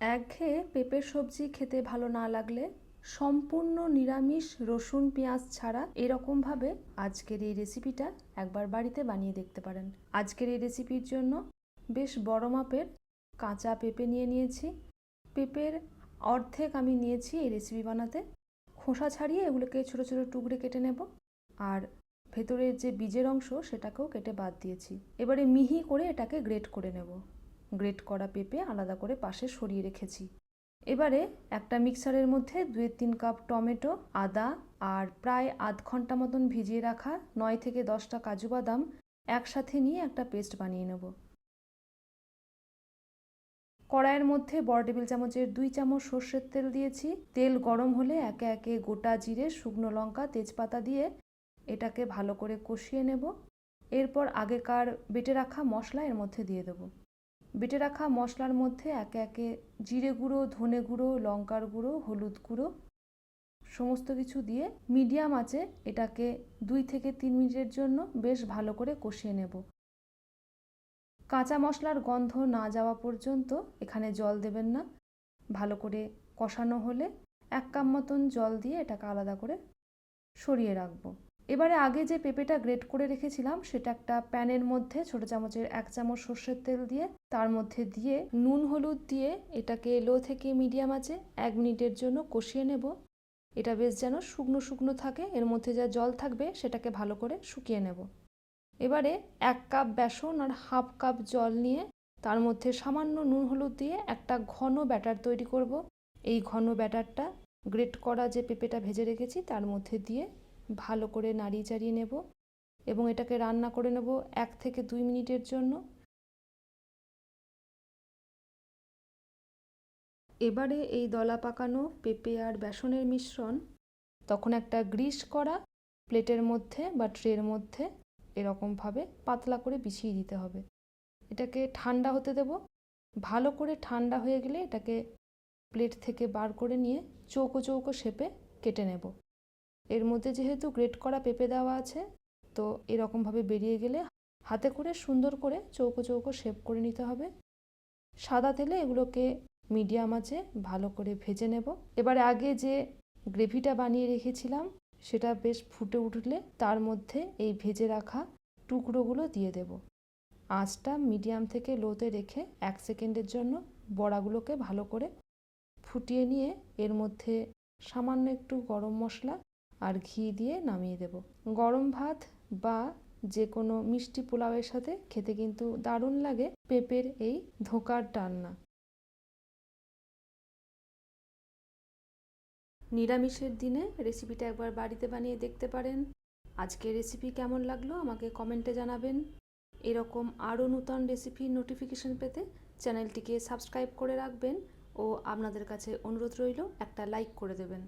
একঘেয়ে পেঁপের সবজি খেতে ভালো না লাগলে সম্পূর্ণ নিরামিষ রসুন পেঁয়াজ ছাড়া এরকমভাবে আজকের এই রেসিপিটা একবার বাড়িতে বানিয়ে দেখতে পারেন। আজকের এই রেসিপির জন্য বেশ বড় মাপের কাঁচা পেঁপে নিয়ে নিয়েছি। পেঁপের অর্ধেক আমি নিয়েছি এই রেসিপি বানাতে। খোসা ছাড়িয়ে এগুলোকে ছোটো ছোটো টুকরে কেটে নেব আর ভেতরের যে বীজের অংশ সেটাকেও কেটে বাদ দিয়েছি। এবারে মিহি করে এটাকে গ্রেট করে নেব। গ্রেট করা পেঁপে আলাদা করে পাশে সরিয়ে রেখেছি। এবারে একটা মিক্সারের মধ্যে দুই তিন কাপ টমেটো, আদা আর প্রায় আধ ঘণ্টা মতন ভিজিয়ে রাখা নয় থেকে দশটা কাজু বাদাম একসাথে নিয়ে একটা পেস্ট বানিয়ে নেব। কড়াইয়ের মধ্যে বড় টেবিল চামচের দুই চামচ সর্ষের তেল দিয়েছি। তেল গরম হলে একে একে গোটা জিরে, শুকনো লঙ্কা, তেজপাতা দিয়ে এটাকে ভালো করে কষিয়ে নেব। এরপর আগেকার বেটে রাখা মশলা এর মধ্যে দিয়ে দেবো। বেটে রাখা মশলার মধ্যে একে একে জিরে গুঁড়ো, ধনে গুঁড়ো, লঙ্কার গুঁড়ো, হলুদ গুঁড়ো সমস্ত কিছু দিয়ে মিডিয়াম আঁচে এটাকে দুই থেকে তিন মিনিটের জন্য বেশ ভালো করে কষিয়ে নেব। কাঁচা মশলার গন্ধ না যাওয়া পর্যন্ত এখানে জল দেবেন না। ভালো করে কষানো হলে এক কাপ মতন জল দিয়ে এটাকে আলাদা করে সরিয়ে রাখব। এবারে আগে যে পেঁপেটা গ্রেট করে রেখেছিলাম, সেটা একটা প্যানের মধ্যে ছোটো চামচের এক চামচ সর্ষের তেল দিয়ে, তার মধ্যে দিয়ে নুন হলুদ দিয়ে এটাকে লো থেকে মিডিয়াম আছে এক মিনিটের জন্য কষিয়ে নেব। এটা বেশ যেন শুকনো শুকনো থাকে, এর মধ্যে যা জল থাকবে সেটাকে ভালো করে শুকিয়ে নেব। এবারে এক কাপ বেসন আর হাফ কাপ জল নিয়ে তার মধ্যে সামান্য নুন হলুদ দিয়ে একটা ঘন ব্যাটার তৈরি করব। এই ঘন ব্যাটারটা গ্রেট করা যে পেঁপেটা ভেজে রেখেছি, তার মধ্যে দিয়ে ভালো করে নাড়িয়ে চাড়িয়ে নেব এবং এটাকে রান্না করে নেব এক থেকে দুই মিনিটের জন্য। এবারে এই দলা পাকানো পেঁপে আর বেসনের মিশ্রণ, তখন একটা গ্রিস করা প্লেটের মধ্যে বা ট্রের মধ্যে এরকমভাবে পাতলা করে বিছিয়ে দিতে হবে। এটাকে ঠান্ডা হতে দেব। ভালো করে ঠান্ডা হয়ে গেলে এটাকে প্লেট থেকে বার করে নিয়ে চৌকো চৌকো শেপে কেটে নেব। এর মধ্যে যেহেতু গ্রেট করা পেঁপে দেওয়া আছে, তো এরকমভাবে বেরিয়ে গেলে হাতে করে সুন্দর করে চৌকো চৌকো শেপ করে নিতে হবে। সাদা তেলে এগুলোকে মিডিয়াম আছে ভালো করে ভেজে নেব। এবারে আগে যে গ্রেভিটা বানিয়ে রেখেছিলাম, সেটা বেশ ফুটে উঠলে তার মধ্যে এই ভেজে রাখা টুকরোগুলো দিয়ে দেব। আঁচটা মিডিয়াম থেকে লোতে রেখে এক সেকেন্ডের জন্য বড়াগুলোকে ভালো করে ফুটিয়ে নিয়ে এর মধ্যে সামান্য একটু গরম মশলা আর ঘি দিয়ে নামিয়ে দেব। গরম ভাত বা যে কোনো মিষ্টি পোলাওয়ের সাথে খেতে কিন্তু দারুণ লাগে পেঁপের এই ধোকার ডালনা। নিরামিষের দিনে রেসিপিটা একবার বাড়িতে বানিয়ে দেখতে পারেন। আজকের রেসিপি কেমন লাগল আমাকে কমেন্টে জানাবেন। এরকম আরও নূতন রেসিপির নোটিফিকেশন পেতে চ্যানেলটিকে সাবস্ক্রাইব করে রাখবেন ও আপনাদের কাছে অনুরোধ রইল একটা লাইক করে দেবেন।